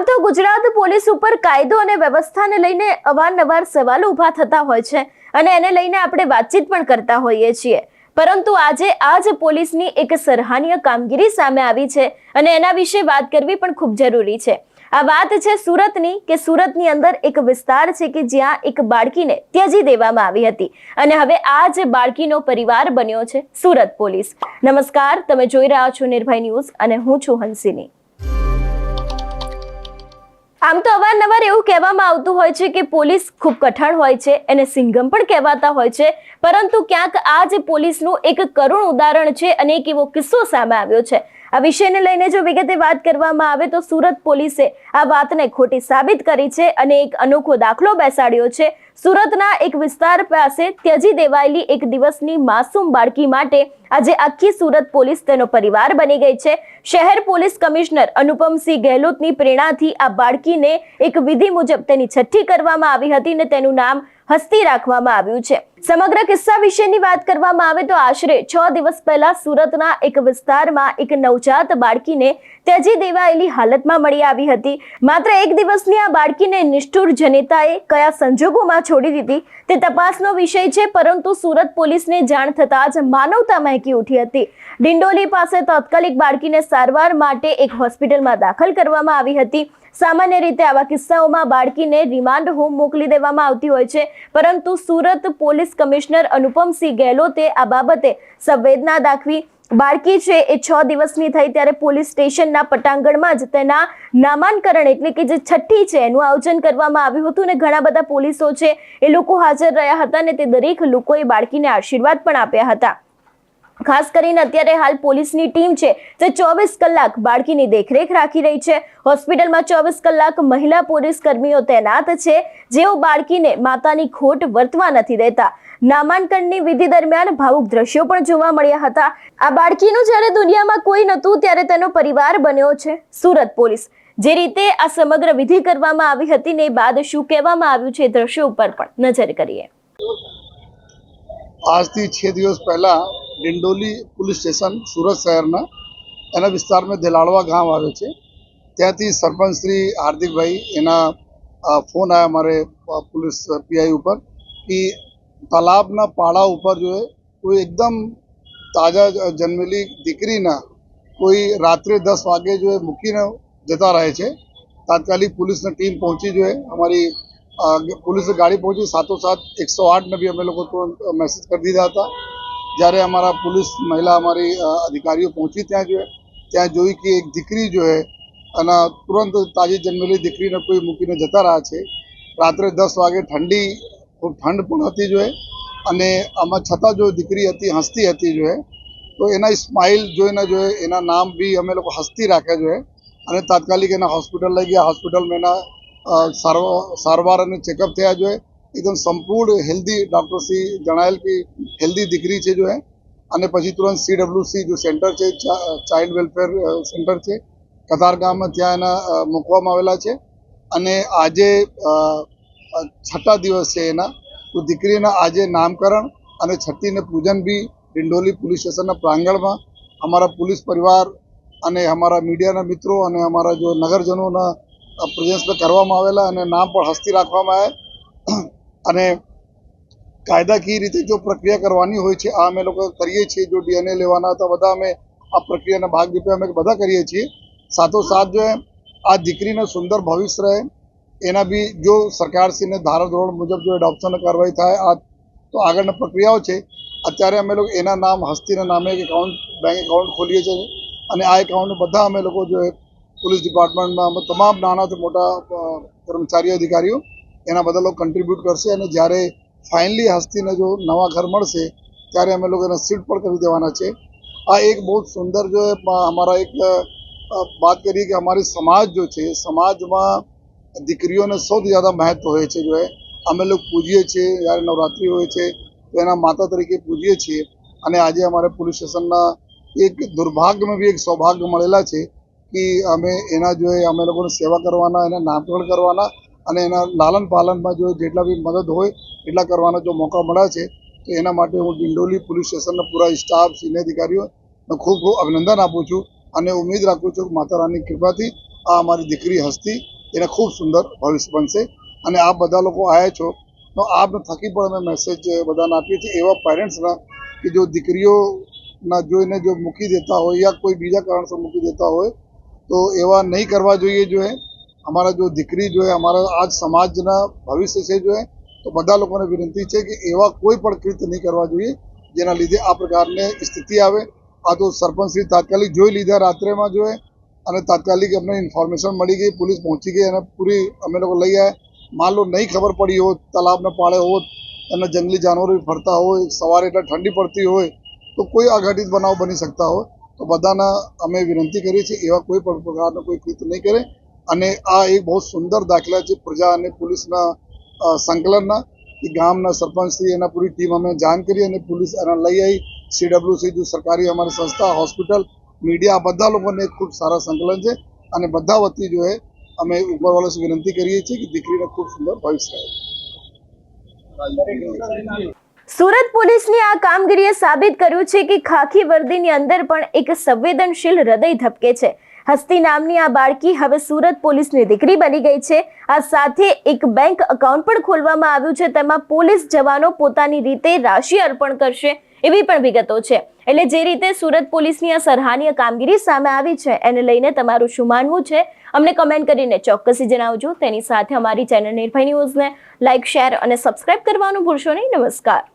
આમ તો ગુજરાત પોલીસ ઉપર કાયદો અને વ્યવસ્થાને લઈને અવારનવાર સવાલો ઊભા થતા હોય છે અને એને લઈને આપણે વાતચીત પણ કરતા હોઈએ છીએ. પરંતુ આજે આ જ પોલીસની એક સરાહનીય કામગીરી સામે આવી છે અને એના વિશે વાત કરવી પણ ખૂબ જરૂરી છે. આ વાત છે સુરતની કે સુરતની અંદર એક વિસ્તાર છે કે જ્યાં એક બાળકીને ત્યજી દેવામાં આવી હતી અને હવે આ જ બાળકીનો પરિવાર બન્યો છે સુરત પોલીસ. નમસ્કાર, તમે જોઈ રહ્યા છો નિર્ભય ન્યૂઝ અને હું છું હંસિની. આમ તો અવારનવાર એવું કહેવામાં આવતું હોય છે કે પોલીસ ખૂબ કઠણ હોય છે, એને સિંઘમ પણ કહેવાતા હોય છે. પરંતુ ક્યાંક આ જ પોલીસનું એક કરુણ ઉદાહરણ છે અને એક એવો કિસ્સો સામે આવ્યો છે. આ વિષયને લઈને જો વિગતે વાત કરવામાં આવે તો સુરત પોલીસે આ વાતને ખોટી સાબિત કરી છે અને એક અનોખો દાખલો બેસાડ્યો છે. સુરતના એક વિસ્તાર પાસે ત્યજી દેવાયેલી એક દિવસની માસૂમ બાળકી માટે આજે આખી સુરત પોલીસ તેનો પરિવાર બની ગઈ છે. શહેર પોલીસ કમિશનર અનુપમસિંહ ગેહલોતની પ્રેરણાથી આ બાળકીને એક વિધિ મુજબ તેની છઠ્ઠી કરવામાં આવી હતી અને તેનું નામ હસ્તી રાખવામાં આવ્યું છે. સમગ્ર કિસ્સા વિશેની વાત કરવામાં આવે તો આશરે છ દિવસ પહેલા સુરતના એક વિસ્તારમાં એક નવજાત બાળકીને ત્યજી દેવાયેલી હાલતમાં મળી આવી હતી. માત્ર એક દિવસની આ બાળકીને નિષ્ઠુર જનેતાએ કયા સંજોગોમાં છોડી દીધી તે તપાસનો વિષય છે, પરંતુ સુરત પોલીસને જાણ થતાં જ માનવતા મહેકી ઉઠી હતી. ડિંડોલી પાસે તાત્કાલિક બાળકીને સારવાર માટે એક હોસ્પિટલમાં દાખલ કરવામાં આવી હતી. સામાન્ય રીતે આવા કિસ્સાઓમાં બાળકીને રિમાન્ડ હોમ મોકલી દેવામાં આવતી હોય છે, પરંતુ સુરત પોલીસ કમિશનર અનુપમસિંહ ગેહલોતે આ બાબતે સંવેદના દાખવી બાળકી છે એ છ દિવસની થઈ ત્યારે પોલીસ સ્ટેશનના પટાંગણમાં જ તેના નામાંકરણ એટલે કે જે છઠ્ઠી છે એનું આયોજન કરવામાં આવ્યું હતું ને ઘણા બધા પોલીસો છે એ લોકો હાજર રહ્યા હતા ને તે દરેક લોકોએ બાળકીને આશીર્વાદ પણ આપ્યા હતા. ખાસ કરીને અત્યારે હાલ પોલીસની ટીમ છે જે ચોવીસ કલાક બાળકીની દેખરેખ રાખી રહી છે. હોસ્પિટલમાં ચોવીસ કલાક મહિલા પોલીસ કર્મીઓ તૈનાત છે. જેઓ બાળકીને માતાની ખોટ વર્તવા નથી દેતા. નામાંકનની વિધિ દરમિયાન ભાવુક દ્રશ્યો પણ જોવા મળ્યા હતા. આ બાળકીનું જ્યારે દુનિયામાં કોઈ નહોતું ત્યારે તેનો પરિવાર બન્યો છે. સુરત પોલીસ. જે રીતે આ સમગ્ર વિધિ કરવામાં આવી હતી ને બાદ શું કહેવામાં આવ્યું છે દ્રશ્યો ઉપર પણ નજર કરીએ. આજથી છ દિવસ પહેલાં ડિંડોલી પોલીસ સ્ટેશન સુરત શહેરના. એના વિસ્તારમાં દેલાડવા ગામ આવે છે. ત્યાંથી સરપંચ શ્રી હાર્દિકભાઈ એના ફોન આવ્યા મારે પોલીસ પીઆઈ ઉપર કે તાલાબના પાડા ઉપર જો કોઈ એકદમ તાજા જન્મેલી દીકરીના કોઈ રાત્રે દસ વાગે જો મૂકીને જતા રહે છે. તાત્કાલિક પોલીસની ટીમ પહોંચી જોઈએ અમારી પોલીસ ગાડી પહોંચી સાત એકસો આઠને બી અમે લોકો મેસેજ કરી દીધા હતા. જ્યારે અમારા પોલીસ મહિલા અમારી અધિકારીઓ પહોંચી ત્યાં જો ત્યાં જોઈ કે એક દીકરી જો હે, અને તુરંત તાજી જન્મેલી દીકરીને કોઈ મૂકીને જતા રહ્યા છે. રાત્રે દસ વાગે ઠંડી, ખૂબ ઠંડ પણ હતી જો અને આમાં છતાં જો દીકરી હતી, હસતી હતી જો તો એના સ્માઇલ જોઈને જો હે, એના નામ બી અમે લોકો હસતી રાખ્યા જો અને તાત્કાલિક એના હોસ્પિટલ લઈ ગયા. હોસ્પિટલમાં એના સારવાર અને ચેકઅપ થયા જો હે એકદમ સંપૂર્ણ હેલ્ધી ડૉક્ટરશ્રી જણાયેલ કે હેલ્ધી દીકરી છે જો હે અને પછી તુરંત સીડબ્લ્યુસી જો સેન્ટર છે ચાઇલ્ડ વેલફેર સેન્ટર છે કતારગામમાં ત્યાં એના મૂકવામાં આવેલા છે. અને આજે છઠ્ઠા દિવસ છે એના. તો દીકરીના આજે નામકરણ અને છઠ્ઠીને પૂજન બી ડિંડોલી પોલીસ સ્ટેશનના પ્રાંગણમાં અમારા પોલીસ પરિવાર અને અમારા મીડિયાના મિત્રો અને અમારા જો નગરજનોના પ્રેઝન્સમાં કરવામાં આવેલા અને નામ પણ હસ્તી રાખવામાં આવે અને કાયદાકીય રીતે જો પ્રક્રિયા કરવાની હોય છે, આ અમે લોકો કરીએ છીએ, જો ડીએનએ લેવાના હતા, બધા અમે આ પ્રક્રિયાના ભાગરૂપે અમે બધા કરીએ છીએ. સાથોસાથ જો આ દીકરીને સુંદર ભવિષ્ય રહે, એના બી જો સરકારશ્રીને ધારાધોરણ મુજબ જો એડોપ્શન કાર્યવાહી થાય, આ તો આગળની પ્રક્રિયાઓ છે. અત્યારે અમે લોકો એના નામ, હસ્તીના નામે એક એકાઉન્ટ બેંક એકાઉન્ટ ખોલીએ છીએ અને આ એકાઉન્ટ બધા અમે લોકો જો પોલીસ ડિપાર્ટમેન્ટમાં તમામ નાનાથી મોટા કર્મચારી અધિકારીઓ એના બધા લોકો કન્ટ્રીબ્યુટ કરશે અને જ્યારે ફાઇનલી હસ્તીને જો નવા ઘર મળશે, ત્યારે અમે લોકો એને સીટ પણ કરી દેવાના છે. આ એક બહુ સુંદર જો અમારા એક વાત કરીએ કે અમારી સમાજ જો છે, સમાજમાં દીકરીઓને સૌથી જ્યાદા મહત્વ હોય છે જો અમે લોકો પૂજીએ છીએ, જ્યારે નવરાત્રિ હોય છે, તો એના માતા તરીકે પૂજીએ છીએ. અને આજે અમારે પોલીસ સ્ટેશનના એક દુર્ભાગ્યમાં બી એક સૌભાગ્ય મળેલા છે, કે અમે એના જો અમે લોકોને સેવા કરવાના, એના નામકરણ કરવાના અને એના લાલન પાલનમાં જો જેટલા બી મદદ હોય, એટલા કરવાનો જો મોકા મળ્યા છે, તો એના માટે હું ડિંડોલી પોલીસ સ્ટેશનના પૂરા સ્ટાફ, સિનિયર અધિકારીઓને ખૂબ ખૂબ અભિનંદન આપું છું અને ઉમેદ રાખું છું કે માતા રાની કૃપાથી આ અમારી દીકરી હસ્તી એને ખૂબ સુંદર ભવિષ્ય બનશે. અને આપ બધા લોકો આવ્યા છો, તો આપને થકી પણ અમે મેસેજ બધાને આપીએ છીએ એવા પેરેન્ટ્સના કે જો દીકરીઓના જોઈને જો મૂકી દેતા હોય યા કોઈ બીજા કારણસર મૂકી દેતા હોય, તો એવા નહીં કરવા જોઈએ જો હે. અમારા જો દીકરી જોઈએ અમારા આજ સમાજના ભવિષ્ય છે જોઈએ તો બધા લોકોને વિનંતી છે કે એવા કોઈ પણ કૃત્ય નહીં કરવા જોઈએ, જેના લીધે આ પ્રકારની સ્થિતિ આવે. આ તો સરપંચશ્રી તાત્કાલિક જોઈ લીધા રાત્રેમાં જોઈએ અને તાત્કાલિક અમને ઇન્ફોર્મેશન મળી ગઈ, પોલીસ પહોંચી ગઈ અને પૂરી અમે લોકો લઈ આવ્યા માન લો નહીં ખબર પડી હોત તલાબને પાળે હોત, અને જંગલી જાનવરો ફરતા હોય, સવારે એટલે ઠંડી પડતી હોય, તો કોઈ અઘટિત બનાવ બની શકતા હોય તો બધાના અમે વિનંતી કરીએ છીએ, એવા કોઈ પણ પ્રકારનો કોઈ કૃત્ય નહીં કરે. અને આ એક બહુ સુંદર દાખલા છે પ્રજા અને પોલીસના સંકલનના. એ ગામના સરપંચશ્રી એના પૂરી ટીમ અમે જાણ કરી અને પોલીસ એના લઈ આવી. સીડબ્લ્યુસી જો સરકારી અમારી સંસ્થા, હોસ્પિટલ, મીડિયા બધા લોકોને ખૂબ સારા સંકલન છે. અને બધા વતી જો એ અમે ઉપરવાળા સુધી વિનંતી કરીએ છીએ કે દીકરીને ખૂબ સુંદર ભવિષ્ય રહે. સુરત પોલીસની આ કામગીરીએ સાબિત કર્યું છે કે ખાખી વર્દીની અંદર પણ એક સંવેદનશીલ હૃદય ધબકે છે. હસ્તી નામની આ બાળકી હવે સુરત પોલીસની દીકરી બની ગઈ છે. આ સાથે એક બેંક એકાઉન્ટ પણ ખોલવામાં આવ્યું છે. તેમાં પોલીસ જવાનો પોતાની રીતે રાશિ અર્પણ કરશે એવી પણ વિગતો છે. એટલે જે રીતે સુરત પોલીસની આ સરાહનીય કામગીરી સામે આવી છે, એને લઈને તમારું શું માનવું છે? અમને કમેન્ટ કરીને ચોક્કસી જણાવજો. તેની સાથે અમારી ચેનલ નિર્ભય ન્યૂઝને લાઇક શેર અને સબસ્ક્રાઇબ કરવાનું ભૂલશો નહીં. નમસ્કાર.